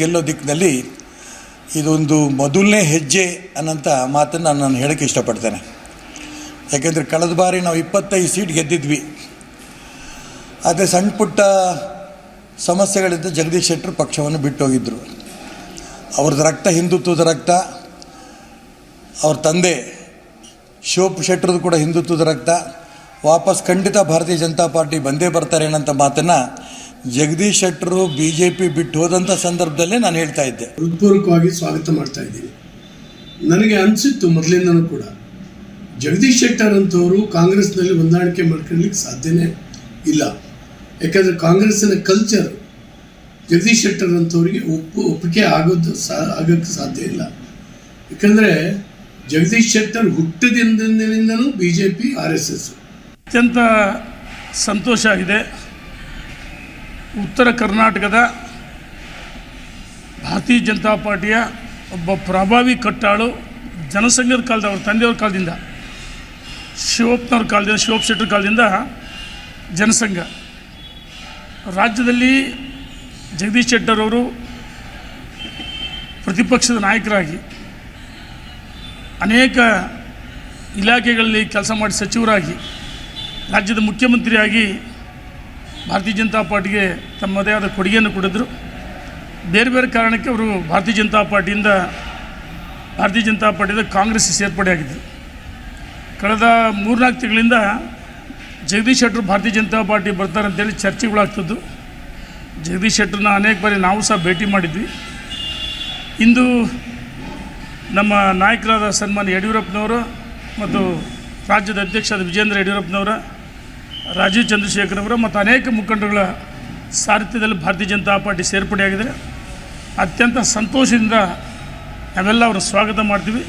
ಗೆಲ್ಲೋ ದಿಕ್ಕಿನಲ್ಲಿ ಇದೊಂದು ಮೊದಲನೇ ಹೆಜ್ಜೆ ಅನ್ನೋಂಥ ಮಾತನ್ನು ನಾನು ಹೇಳೋಕ್ಕೆ ಇಷ್ಟಪಡ್ತೇನೆ. ಯಾಕೆಂದರೆ ಕಳೆದ ಬಾರಿ ನಾವು ಇಪ್ಪತ್ತೈದು ಸೀಟ್ ಗೆದ್ದಿದ್ವಿ. ಆದರೆ ಸಣ್ಣ ಪುಟ್ಟ ಸಮಸ್ಯೆಗಳಿಂದ ಜಗದೀಶ್ ಶೆಟ್ಟರು ಪಕ್ಷವನ್ನು ಬಿಟ್ಟು ಹೋಗಿದ್ದರು ಅವ್ರದ್ದು ರಕ್ತ ಹಿಂದುತ್ವದ ರಕ್ತ, ಅವ್ರ ತಂದೆ ಶೋಪ್ ಶೆಟ್ಟರದು ಕೂಡ ಹಿಂದುತ್ವದ ರಕ್ತ. ವಾಪಸ್ ಖಂಡಿತ ಭಾರತೀಯ ಜನತಾ ಪಾರ್ಟಿ ಬಂದೇ ಬರ್ತಾರೆ ಅನ್ನೋಂಥ ಮಾತನ್ನು Jagadish Shettar B J P ಬಿಟ್ಟು ಹೋದಂಥ ಸಂದರ್ಭದಲ್ಲೇ ನಾನು ಹೇಳ್ತಾ ಇದ್ದೆ. ಹೃತ್ಪೂರ್ವಕವಾಗಿ ಸ್ವಾಗತ ಮಾಡ್ತಾ ಇದ್ದೀನಿ. ನನಗೆ ಅನಿಸಿತ್ತು ಮೊದಲಿಂದನೂ ಕೂಡ. ಜಗದೀಶ್ ಶೆಟ್ಟರ್ ಅಂತವರು ಕಾಂಗ್ರೆಸ್ನಲ್ಲಿ ಹೊಂದಾಣಿಕೆ ಮಾಡ್ಕೊಳ್ಳಿಕ್ಕೆ ಸಾಧ್ಯನೇ ಇಲ್ಲ. ಯಾಕಂದರೆ ಕಾಂಗ್ರೆಸ್ಸಿನ ಕಲ್ಚರ್ ಜಗದೀಶ್ ಶೆಟ್ಟರ್ ಅಂತವರಿಗೆ ಒಪ್ಪು ಒಪ್ಪಿಗೆ ಆಗೋದು ಸಾ ಆಗೋಕ್ಕೆ ಸಾಧ್ಯ ಇಲ್ಲ. ಯಾಕಂದರೆ Jagadish Shettar ಹುಟ್ಟಿದಿಂದಲೂ B J P R S S. ಅತ್ಯಂತ ಸಂತೋಷ ಆಗಿದೆ. ಉತ್ತರ ಕರ್ನಾಟಕದ ಭಾರತೀಯ ಜನತಾ ಪಾರ್ಟಿಯ ಒಬ್ಬ ಪ್ರಭಾವಿ ಕಟ್ಟಾಳು ಜನಸಂಘದ ಕಾಲದ ಅವ್ರ ತಂದೆಯವ್ರ ಕಾಲದಿಂದ ಶಿವಪ್ಪನವ್ರ ಕಾಲದಿಂದ, ಶಿವಪ್ಪ ಶೆಟ್ಟರ್ ಕಾಲದಿಂದ ಜನಸಂಘ. ರಾಜ್ಯದಲ್ಲಿ ಜಗದೀಶ್ ಶೆಟ್ಟರ್ ಅವರು ಪ್ರತಿಪಕ್ಷದ ನಾಯಕರಾಗಿ ಅನೇಕ ಇಲಾಖೆಗಳಲ್ಲಿ ಕೆಲಸ ಮಾಡಿ ಸಚಿವರಾಗಿ, ರಾಜ್ಯದ ಮುಖ್ಯಮಂತ್ರಿಯಾಗಿ ಭಾರತೀಯ ಜನತಾ ಪಾರ್ಟಿಗೆ ತಮ್ಮದೇ ಆದ ಕೊಡುಗೆಯನ್ನು ಕೊಟ್ಟಿದ್ದರು ಬೇರೆ ಬೇರೆ ಕಾರಣಕ್ಕೆ ಅವರು ಭಾರತೀಯ ಜನತಾ ಪಾರ್ಟಿಯಿಂದ ಭಾರತೀಯ ಜನತಾ ಪಾರ್ಟಿಯಿಂದ ಕಾಂಗ್ರೆಸ್ ಸೇರ್ಪಡೆಯಾಗಿದ್ದರು ಕಳೆದ ಮೂರ್ನಾಲ್ಕು ತಿಂಗಳಿಂದ ಜಗದೀಶ್ ಶೆಟ್ಟರು ಭಾರತೀಯ ಜನತಾ ಪಾರ್ಟಿ ಬರ್ತಾರೆ ಅಂತೇಳಿ ಚರ್ಚೆಗಳಾಗ್ತಿದ್ದು. ಜಗದೀಶ್ ಶೆಟ್ಟರನ್ನ ಅನೇಕ ಬಾರಿ ನಾವು ಸಹ ಭೇಟಿ ಮಾಡಿದ್ವಿ. ಇಂದು ನಮ್ಮ ನಾಯಕರಾದ ಸನ್ಮಾನ್ಯ ಯಡಿಯೂರಪ್ಪನವರು ಮತ್ತು ರಾಜ್ಯದ ಅಧ್ಯಕ್ಷರಾದ ವಿಜೇಂದ್ರ ಯಡಿಯೂರಪ್ಪನವರ ರಾಜೀವ್ ಚಂದ್ರಶೇಖರ್ ಅವರು ಮತ್ತು ಅನೇಕ ಮುಖಂಡರುಗಳ ಸಾರಥ್ಯದಲ್ಲಿ ಭಾರತೀಯ ಜನತಾ ಪಾರ್ಟಿ ಸೇರ್ಪಡೆಯಾಗಿದೆ ಅತ್ಯಂತ ಸಂತೋಷದಿಂದ ನಾವೆಲ್ಲ ಅವರ ಸ್ವಾಗತ ಮಾಡ್ತೀವಿ.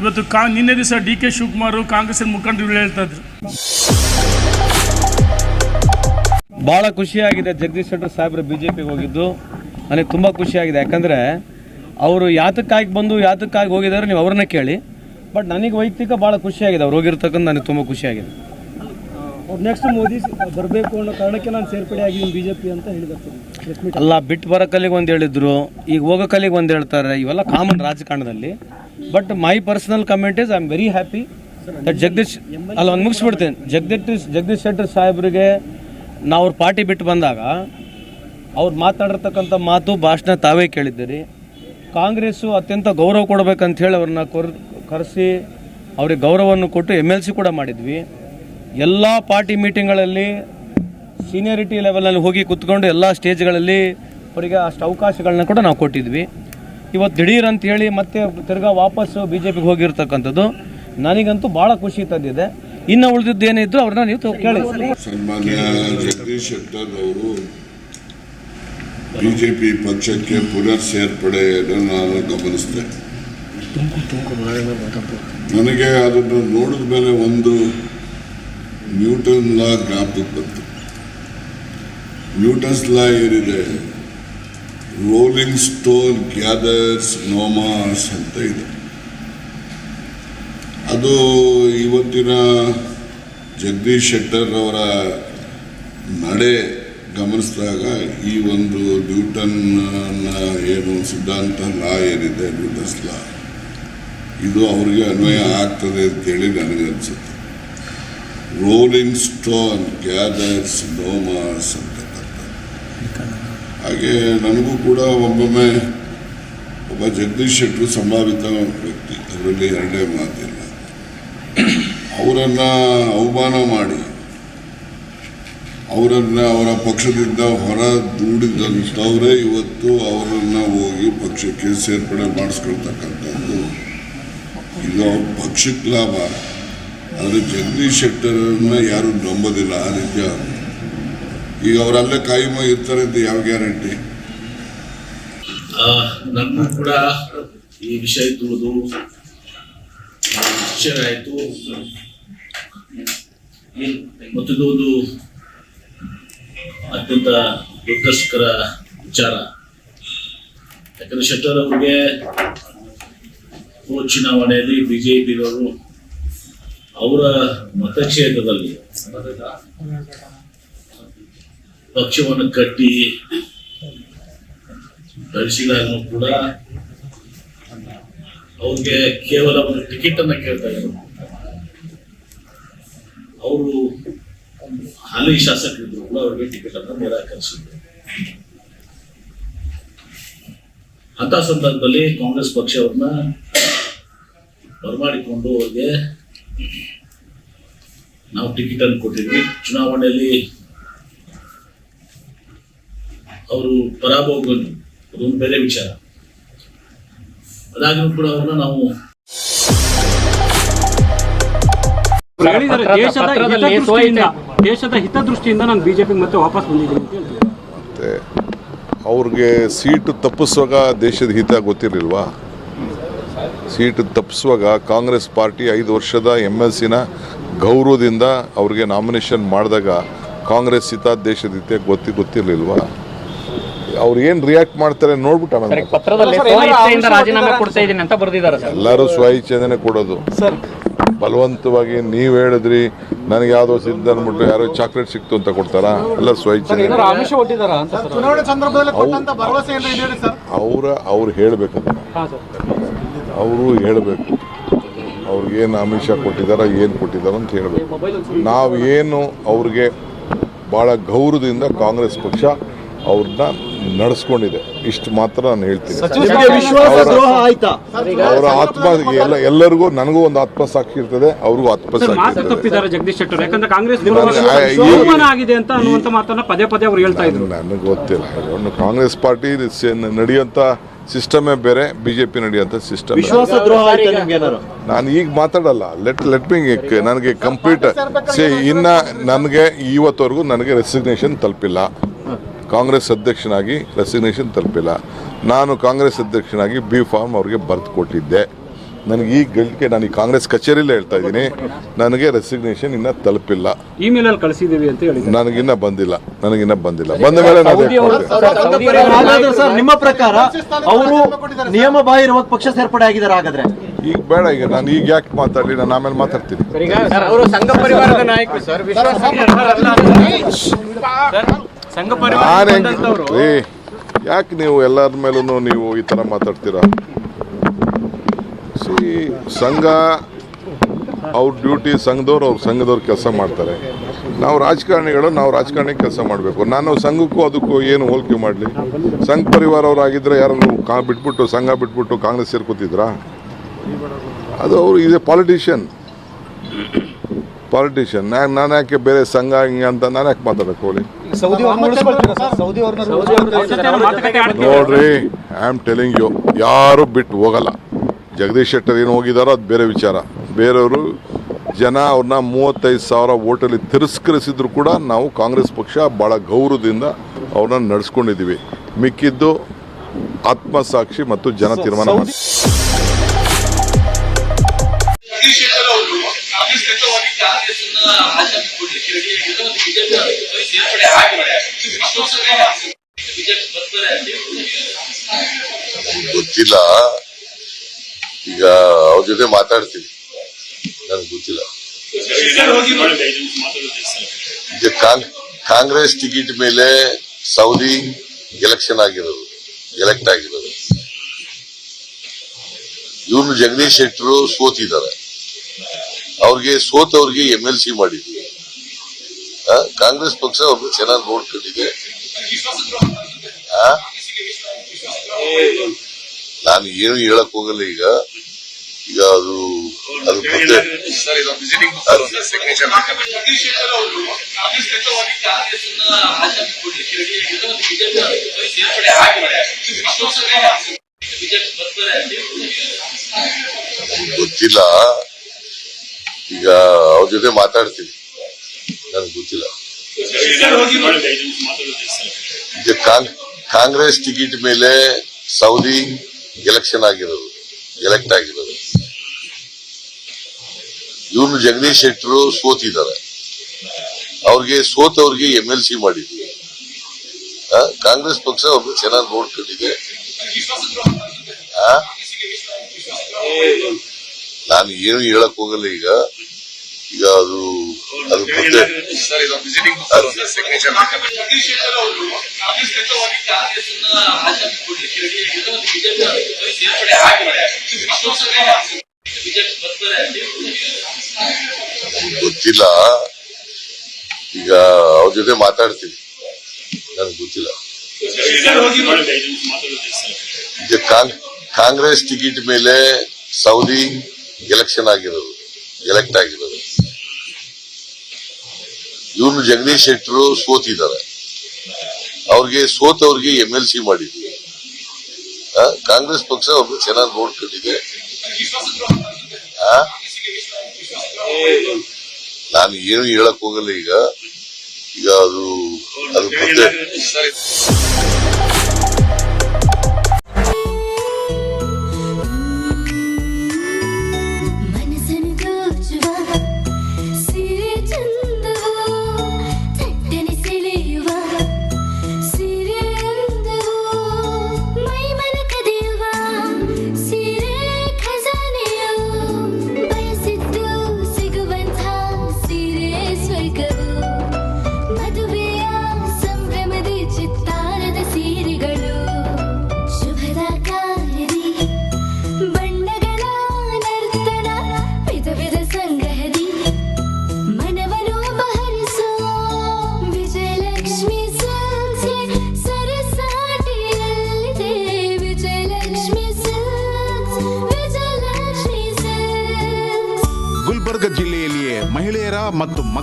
ಇವತ್ತು ಕಾ, ನಿನ್ನೆ ದಿವಸ ಡಿ ಕೆ ಶಿವಕುಮಾರ್ ಕಾಂಗ್ರೆಸ್ಸಿನ ಮುಖಂಡರು ಹೇಳ್ತಾ ಇದ್ರು. ಭಾಳ ಖುಷಿಯಾಗಿದೆ ಜಗದೀಶ್ ಶೆಟ್ಟರ್ ಸಾಹೇಬ್ರು ಬಿ ಜೆ ಪಿಗೆ ಹೋಗಿದ್ದು. ನನಗೆ ತುಂಬ ಖುಷಿಯಾಗಿದೆ. ಯಾಕಂದರೆ ಅವರು ಯಾತಕ್ಕಾಗಿ ಬಂದು ಯಾತಕ್ಕಾಗಿ ಹೋಗಿದ್ದಾರೆ ನೀವು ಅವ್ರನ್ನ ಕೇಳಿ. ಬಟ್ ನನಗೆ ವೈಯಕ್ತಿಕ ಭಾಳ ಖುಷಿಯಾಗಿದೆ. ಅವ್ರು ಹೋಗಿರ್ತಕ್ಕಂಥ ನನಗೆ ತುಂಬ ಖುಷಿಯಾಗಿದೆ. ನೆಕ್ಸ್ಟ್ ಮೋದಿ ಬರಬೇಕು ಅನ್ನೋ ಕಾರಣಕ್ಕೆ ನಾನು ಸೇರ್ಪಡೆ ಆಗಿದ್ದೀನಿ ಬಿಜೆಪಿ ಅಂತ ಪಿ ಅಂತ ಹೇಳಿದ್ರು ಅಲ್ಲ, ಬಿಟ್ಟು ಬರೋ ಕಲಿಗೆ ಒಂದು ಹೇಳಿದ್ರು, ಈಗ ಹೋಗೋ ಕಲಿಗೆ ಒಂದು ಹೇಳ್ತಾರೆ, ಇವೆಲ್ಲ ಕಾಮನ್ ರಾಜಕಾರಣದಲ್ಲಿ. But my personal comment is I am very happy that Jagadish ಅಲ್ಲ, ಒಂದು ಮುಗಿಸ್ಬಿಡ್ತೇನೆ. ಜಗದೀಶ್ ಜಗದೀಶ್ ಶೆಟ್ಟರ್ ಸಾಹೇಬ್ರಿಗೆ ನಾವು ಅವ್ರ ಪಾರ್ಟಿ ಬಿಟ್ಟು ಬಂದಾಗ, ಅವ್ರು ಮಾತಾಡಿರ್ತಕ್ಕಂಥ ಮಾತು ಭಾಷಣ ತಾವೇ ಕೇಳಿದ್ದೀರಿ. ಕಾಂಗ್ರೆಸ್ಸು ಅತ್ಯಂತ ಗೌರವ ಕೊಡಬೇಕಂತ ಹೇಳಿ ಅವ್ರನ್ನ ಕೊರ್ ಕರೆಸಿ, ಅವ್ರಿಗೆ ಗೌರವವನ್ನು ಕೊಟ್ಟು ಎಂ ಕೂಡ ಮಾಡಿದ್ವಿ. ಎಲ್ಲ ಪಾರ್ಟಿ ಮೀಟಿಂಗ್ಗಳಲ್ಲಿ ಸೀನಿಯರಿಟಿ ಲೆವೆಲಲ್ಲಿ ಹೋಗಿ ಕುತ್ಕೊಂಡು ಎಲ್ಲ ಸ್ಟೇಜ್ಗಳಲ್ಲಿ ಅವರಿಗೆ ಅಷ್ಟು ಅವಕಾಶಗಳನ್ನ ಕೂಡ ನಾವು ಕೊಟ್ಟಿದ್ವಿ. ಇವತ್ತು ದಿಢೀರ್ ಅಂತ ಹೇಳಿ ಮತ್ತೆ ತಿರ್ಗಾ ವಾಪಸ್ಸು ಬಿ ಜೆ ಪಿಗೆ ಹೋಗಿರ್ತಕ್ಕಂಥದ್ದು ನನಗಂತೂ ಭಾಳ ಖುಷಿ ತಂದಿದೆ. ಇನ್ನು ಉಳಿದಿದ್ದು ಏನಿದ್ರು ಅವ್ರನ್ನ ನೀವು ಕೇಳಿ. ಸನ್ಮಾನ್ಯ ಜಗದೀಶ್ ಶೆಟ್ಟರ್ ಅವರು ಬಿಜೆಪಿ ಪಕ್ಷಕ್ಕೆ ಪುನರ್ ಸೇರ್ಪಡೆಯನ್ನು ನಾನು ಗಮನಿಸಿದೆ. ನನಗೆ ಅದನ್ನು ನೋಡಿದ ಮೇಲೆ ಒಂದು ನ್ಯೂಟನ್ ಲಾ ಜ್ಞಾಪಕಕ್ಕೆ ಬಂತು. ನ್ಯೂಟನ್ಸ್ ಲಾ ಏನಿದೆ? ರೋಲಿಂಗ್ ಸ್ಟೋನ್ ಗ್ಯಾದರ್ಸ್ ನೋಮಾಸ್ ಅಂತ ಇದೆ. ಅದು ಇವತ್ತಿನ ಜಗದೀಶ್ ಶೆಟ್ಟರ್ ಅವರ ನಡೆ ಗಮನಿಸಿದಾಗ ಈ ಒಂದು ನ್ಯೂಟನ್ ಏನು ಸಿದ್ಧಾಂತ ಲಾ ಏನಿದೆ, ನ್ಯೂಟನ್ಸ್ ಲಾ? ಇದು ಅವರಿಗೆ ಅನ್ವಯ ಆಗ್ತದೆ ಅಂತೇಳಿ ನನಗನ್ಸುತ್ತೆ ರೋಲಿಂಗ್ ಸ್ಟೋನ್ ಗ್ಯಾದರ್ಸ್ ಡೋಮಾಸ್ ಅಂತ ಹಾಗೆ ನನಗೂ ಕೂಡ ಒಮ್ಮೊಮ್ಮೆ ಒಬ್ಬ ಜಗದೀಶ್ ಶೆಟ್ಟರು ಸಂಭಾವಿತ ವ್ಯಕ್ತಿ. ಅದರಲ್ಲಿ ಎರಡೇ ಮಾತಿಲ್ಲ. ಅವರನ್ನು ಅವಮಾನ ಮಾಡಿ, ಅವರನ್ನು ಅವರ ಪಕ್ಷದಿಂದ ಹೊರ ದೂಡಿದಂಥವರೇ ಇವತ್ತು ಅವರನ್ನು ಹೋಗಿ ಪಕ್ಷಕ್ಕೆ ಸೇರ್ಪಡೆ ಮಾಡಿಸ್ಕೊಳ್ತಕ್ಕಂಥದ್ದು. ಇದು ಪಕ್ಷಕ್ಕೆ ಲಾಭ. ಆದರೆ ಜಗದೀಶ್ ಶೆಟ್ಟರನ್ನ ಯಾರು ನಂಬೋದಿಲ್ಲ, ಆ ರೀತಿಯ ಈಗ ಅವರಲ್ಲೇ ಕಾಯಮ ಇರ್ತಾರೆ ಅಂತ ಯಾವ ಗ್ಯಾರಂಟಿ? ನನ್ನ ಕೂಡ ಈ ವಿಷಯ ತಿಳಿದು ಆಯಿತು. ಮತ್ತು ಇದೊಂದು ಅತ್ಯಂತ ದುಃಖಸ್ಕರ ವಿಚಾರ. ಯಾಕಂದ್ರೆ ಶೆಟ್ಟರ್ ಅವ್ರಿಗೆ ಚುನಾವಣೆಯಲ್ಲಿ ಬಿಜೆಪಿಯವರು ಅವರ ಮತಕ್ಷೇತ್ರದಲ್ಲಿ ಪಕ್ಷವನ್ನು ಕಟ್ಟಿ ನಡೆಸಿದಾಗಲೂ ಕೂಡ ಅವ್ರಿಗೆ ಕೇವಲ ಒಂದು ಟಿಕೆಟ್ ಅನ್ನ ಕೇಳ್ತಾ ಇದ್ರು. ಅವರು ಹಾಲಿ ಶಾಸಕರಿದ್ರು ಕೂಡ ಅವ್ರಿಗೆ ಟಿಕೆಟ್ ಅನ್ನ ನಿರಾಕರಿಸಿದ್ರು ಅಂತ ಸಂದರ್ಭದಲ್ಲಿ ಕಾಂಗ್ರೆಸ್ ಪಕ್ಷವನ್ನ ಬರಮಾಡಿಕೊಂಡು ಅವ್ರಿಗೆ ನಾವು ಟಿಕೆಟ್ ಅನ್ನು ಕೊಟ್ಟಿದ್ವಿ. ಚುನಾವಣೆಯಲ್ಲಿ ಅವರು ಪರಾಭವಗೊಂಡು ಅದೊಂದು ಬೇರೆ ವಿಚಾರ. ಅದಾಗಲೂ ಕೂಡ ಅವ್ರನ್ನ ನಾವು ದೇಶದ ಹಿತದೃಷ್ಟಿಯಿಂದ ದೇಶದ ಹಿತದೃಷ್ಟಿಯಿಂದ ನಾನು ಬಿಜೆಪಿ ಮತ್ತೆ ವಾಪಸ್ ಬಂದಿದ್ದೀನಿ ಅಂತ ಹೇಳ್ತಾರೆ. ಮತ್ತೆ ಅವ್ರಿಗೆ ಸೀಟು ತಪ್ಪಿಸುವಾಗ ದೇಶದ ಹಿತ ಗೊತ್ತಿರಲಿಲ್ವಾ? ಸೀಟು ತಪ್ಪಿಸುವಾಗ ಕಾಂಗ್ರೆಸ್ ಪಾರ್ಟಿ ಐದು ವರ್ಷದ ಎಂ ಎಲ್ ಸಿನ ಗೌರವದಿಂದ ಅವ್ರಿಗೆ ನಾಮಿನೇಷನ್ ಮಾಡಿದಾಗ ಕಾಂಗ್ರೆಸ್ ಹಿತ ದೇಶದ ಹಿತ ಗೊತ್ತಿ ಗೊತ್ತಿರಲಿಲ್ವಾ? ಅವ್ರು ಏನು ರಿಯಾಕ್ಟ್ ಮಾಡ್ತಾರೆ ನೋಡ್ಬಿಟ್ಟು ಎಲ್ಲರೂ ಮಾತಾಡ್ತಾರೆ. ಪತ್ರದಲ್ಲಿ ಸ್ವಇಚ್ಛೆಯಿಂದ ರಾಜೀನಾಮೆ ಕೊಡ್ತಾ ಅಂತ ಬರೆದಿದ್ದಾರೆ ಸರ್. ಎಲ್ಲರೂ ಸ್ವಇಚ್ಛೆನೇ ಕೊಡೋದು. ಬಲವಂತವಾಗಿ ನೀವು ಹೇಳಿದ್ರಿ ನನಗೆ ಯಾವುದೋ ಸಿದ್ಧ ಅನ್ಬಿಟ್ಟು ಯಾರೋ ಚಾಕ್ಲೇಟ್ ಸಿಕ್ತು ಅಂತ ಕೊಡ್ತಾರಾ? ಎಲ್ಲ ಸ್ವಇಚ್ಛೆ ಅವ್ರ ಅವರ ಅವ್ರು ಹೇಳಬೇಕು ಅದನ್ನ ಹಾಂ ಸರ್. ಅವರು ಹೇಳಬೇಕು. ಅವ್ರಿಗೇನು ಆಮಿಷ ಕೊಟ್ಟಿದ್ದಾರೋ ಏನು ಕೊಟ್ಟಿದ್ದಾರೋ ಅಂತ ಹೇಳಬೇಕು. ನಾವು ಏನು ಅವ್ರಿಗೆ ಭಾಳ ಗೌರವದಿಂದ ಕಾಂಗ್ರೆಸ್ ಪಕ್ಷ ಅವ್ರನ್ನ ನಡೆಸ್ಕೊಂಡಿದೆ. ಇಷ್ಟು ಮಾತ್ರ ನಾನು ಹೇಳ್ತೀನಿ. ಅವರ ಆತ್ಮ ಎಲ್ಲ ಎಲ್ಲರಿಗೂ ನನಗೂ ಒಂದು ಆತ್ಮ ಸಾಕ್ಷಿ ಇರ್ತದೆ ಅವ್ರಿಗೂ ಆತ್ಮ ಸಾಕ್ಷಿ ತಪ್ಪಿದ್ದಾರೆ ಜಗದೀಶ್ ಶೆಟ್ಟರ್. ಯಾಕಂದ್ರೆ ಕಾಂಗ್ರೆಸ್ ನಾನು- ಆ, ಈ- ಆಗಿದೆ ಅಂತ ಅನ್ನುವಂತ ಮಾತನ್ನ ಪದೇ ಪದೇ ಅವ್ರು ಹೇಳ್ತಾ ಇದ್ರು. ನನಗೆ ಗೊತ್ತಿಲ್ಲ. ಕಾಂಗ್ರೆಸ್ ಪಾರ್ಟಿ ನಡೆಯುವಂಥ ಸಿಸ್ಟಮೇ ಬೇರೆ ಬಿಜೆಪಿ ಜೆ ಪಿ ನಡೆಯುವಂಥ ಸಿಸ್ಟಮ್ ನಾನು ಈಗ ಮಾತಾಡಲ್ಲ. ಲೆಟ್ ಲೆಟ್ ಮಿ ನನಗೆ ಕಂಪ್ಲೀಟ್ ಸೇ ಇನ್ನ ನನಗೆ ಇವತ್ತವರೆಗೂ ನನಗೆ ರೆಸಿಗ್ನೇಷನ್ ತಲುಪಿಲ್ಲ. ಕಾಂಗ್ರೆಸ್ ಅಧ್ಯಕ್ಷನಾಗಿ ರೆಸಿಗ್ನೇಷನ್ ತಲುಪಿಲ್ಲ. ನಾನು ಕಾಂಗ್ರೆಸ್ ಅಧ್ಯಕ್ಷನಾಗಿ ಬಿ ಫಾರ್ಮ್ ಅವ್ರಿಗೆ ಬರೆದು ಕೊಟ್ಟಿದ್ದೆ. ನನಗೆ ಈ ಗಳಿಕೆ ನಾನು ಈ ಕಾಂಗ್ರೆಸ್ ಕಚೇರಿಯಲ್ಲೇ ಹೇಳ್ತಾ ಇದ್ದೀನಿ. ನನಗೆ ರೆಸಿಗ್ನೇಷನ್ ಇನ್ನ ತಲುಪಿಲ್ಲ. ಇಮೇಲ್ ಅಲ್ಲಿ ಕಳಿಸಿದೀವಿ ಅಂತ ಹೇಳಿ ನನಗಿನ್ನ ಬಂದಿಲ್ಲ. ನನಗಿನ್ನ ಬಂದಿಲ್ಲ. ಬಂದ ಮೇಲೆ ನಾನು ನಿಮ್ಮ ಪ್ರಕಾರ ಅವರು ನಿಯಮ ಬಾಹಿರವಾಗಿ ಪಕ್ಷ ಸೇರ್ಪಡೆ ಆಗಿದ್ದಾರೆ ಹಾಗಾದ್ರೆ? ಈಗ ಬೇಡ ಈಗ ನಾನು ಈಗ ಯಾಕೆ ಮಾತಾಡಲಿ? ನಾನು ಆಮೇಲೆ ಮಾತಾಡ್ತೀನಿ. ಅವರು ಸಂಘ ಪರಿವಾರದ ನಾಯಕರು. ಸರ್ ವಿಶ್ವಾಸ ಸಂಘ ನಾನು ಹೆಂಗೆ ಏ ಯಾಕೆ ನೀವು ಎಲ್ಲರ ಮೇಲೂ ನೀವು ಈ ತರ ಮಾತಾಡ್ತೀರಾ? ಸಿ ಸಂಘ ಅವ್ರ ಡ್ಯೂಟಿ ಸಂಘದವ್ರು ಅವ್ರ ಸಂಘದವ್ರು ಕೆಲಸ ಮಾಡ್ತಾರೆ. ನಾವು ರಾಜಕಾರಣಿಗಳು ನಾವು ರಾಜಕಾರಣಿ ಕೆಲಸ ಮಾಡಬೇಕು. ನಾನು ಸಂಘಕ್ಕೂ ಅದಕ್ಕೂ ಏನು ಹೋಲಿಕೆ ಮಾಡಲಿ? ಸಂಘ ಪರಿವಾರವರಾಗಿದ್ದರೆ ಯಾರನ್ನು ಕಾ ಬಿಟ್ಬಿಟ್ಟು ಸಂಘ ಬಿಟ್ಬಿಟ್ಟು ಕಾಂಗ್ರೆಸ್ ಸೇರ್ಕೊತಿದ್ರಾ ಅದು ಅವರು ಇದೆ ಪಾಲಿಟಿಷಿಯನ್. ಪಾಲಿಟಿಷಿಯನ್. ನಾನು ನಾನು ಯಾಕೆ ಬೇರೆ ಸಂಘ ಹಿಂಗೆ ಅಂತ ನಾನು ಯಾಕೆ ಮಾತಾಡಕ್ಕೆ ಹೋಗ್ಲಿ? ನೋಡ್ರಿ ಐ ಆಮ್ ಟೆಲಿಂಗ್ ಯು ಯಾರು ಬಿಟ್ಟು ಹೋಗಲ್ಲ. ಜಗದೀಶ್ ಶೆಟ್ಟರ್ ಏನು ಹೋಗಿದಾರೋ ಅದು ಬೇರೆ ವಿಚಾರ. ಬೇರೆಯವರು ಜನ ಅವ್ರನ್ನ ಮೂವತ್ತೈದು ಸಾವಿರ ಓಟಲ್ಲಿ ತಿರಸ್ಕರಿಸಿದ್ರು ಕೂಡ ನಾವು ಕಾಂಗ್ರೆಸ್ ಪಕ್ಷ ಭಾಳ ಗೌರವದಿಂದ ಅವ್ರನ್ನ ನಡೆಸ್ಕೊಂಡಿದ್ದೀವಿ ಮಿಕ್ಕಿದ್ದು ಆತ್ಮಸಾಕ್ಷಿ ಮತ್ತು ಜನ ತೀರ್ಮಾನ ಮಾಡಿ ಗೊತ್ತಿಲ್ಲ. ಈಗ ಅವ್ರ ಜೊತೆ ಮಾತಾಡ್ತೀನಿ. ನನಗೆ ಗೊತ್ತಿಲ್ಲ. ಈಗ ಕಾಂಗ್- ಕಾಂಗ್ರೆಸ್ ಟಿಕೆಟ್ ಮೇಲೆ ಸೌದಿ ಎಲೆಕ್ಷನ್ ಆಗಿರೋದು, ಎಲೆಕ್ಟ್ ಆಗಿರೋದು. ಇವ್ರು ಜಗದೀಶ್ ಶೆಟ್ಟರು ಸೋತಿದ್ದಾರೆ. ಅವ್ರಿಗೆ ಸೋತವ್ರಿಗೆ ಎಂ ಎಲ್ ಸಿ ಮಾಡಿದ್ವಿ ಕಾಂಗ್ರೆಸ್ ಪಕ್ಷ ಅವ್ರನ್ನ ಚೆನ್ನಾಗಿ ನೋಡ್ಕೊಂಡಿದೆ? ನಾನು ಏನು ಹೇಳಕ್ ಹೋಗಲ್ಲ ಈಗ. ಈಗ ಅದು ಅದು ಮತ್ತೆ ಗೊತ್ತಿಲ್ಲ. ಈಗ ಅವ್ರ ಜೊತೆ ಮಾತಾಡ್ತೀನಿ. ನನಗೆ ಗೊತ್ತಿಲ್ಲ. ಈಗ ಕಾಂಗ್- ಕಾಂಗ್ರೆಸ್ ಟಿಕೆಟ್ ಮೇಲೆ ಸೌದಿ ಎಲೆಕ್ಷನ್ ಆಗಿರೋದು. ಎಲೆಕ್ಟ್ ಆಗಿರೋದು. ಇವ್ರು ಜಗದೀಶ್ ಶೆಟ್ಟರು ಸೋತಿದ್ದಾರೆ. ಅವ್ರಿಗೆ ಸೋತವ್ರಿಗೆ ಎಂ ಎಲ್ ಸಿ ಮಾಡಿದ್ವಿ ಕಾಂಗ್ರೆಸ್ ಪಕ್ಷ ಅವ್ರನ್ನ ಚೆನ್ನಾಗಿ ನೋಡ್ಕೊಂಡಿದೆ? ನಾನು ಏನು ಹೇಳಕ್ ಹೋಗಲ್ಲ ಈಗ. ಈಗ ಅದು ಅದು ಗೊತ್ತಿಲ್ಲ. ಈಗ ಅವ್ರ ಜೊತೆ ಮಾತಾಡ್ತೀನಿ. ನನಗೆ ಗೊತ್ತಿಲ್ಲ. ಈಗ ಕಾಂಗ್- ಕಾಂಗ್ರೆಸ್ ಟಿಕೆಟ್ ಮೇಲೆ ಸೌದಿ ಎಲೆಕ್ಷನ್ ಆಗಿರೋದು, ಎಲೆಕ್ಟ್ ಆಗಿರೋದು. ಇವನು ಜಗದೀಶ್ ಶೆಟ್ಟರು ಸೋತಿದ್ದಾರೆ. ಅವ್ರಿಗೆ ಸೋತವ್ರಿಗೆ ಎಂ ಎಲ್ ಸಿ ಮಾಡಿದ್ವಿ ಕಾಂಗ್ರೆಸ್ ಪಕ್ಷ ಅವ್ರನ್ನ ಚೆನ್ನಾಗಿ ನೋಡ್ಕೊಂಡಿದೆ? ನಾನು ಏನು ಹೇಳಕ್ ಹೋಗಲ್ಲ ಈಗ. ಈಗ ಅದು ಅದು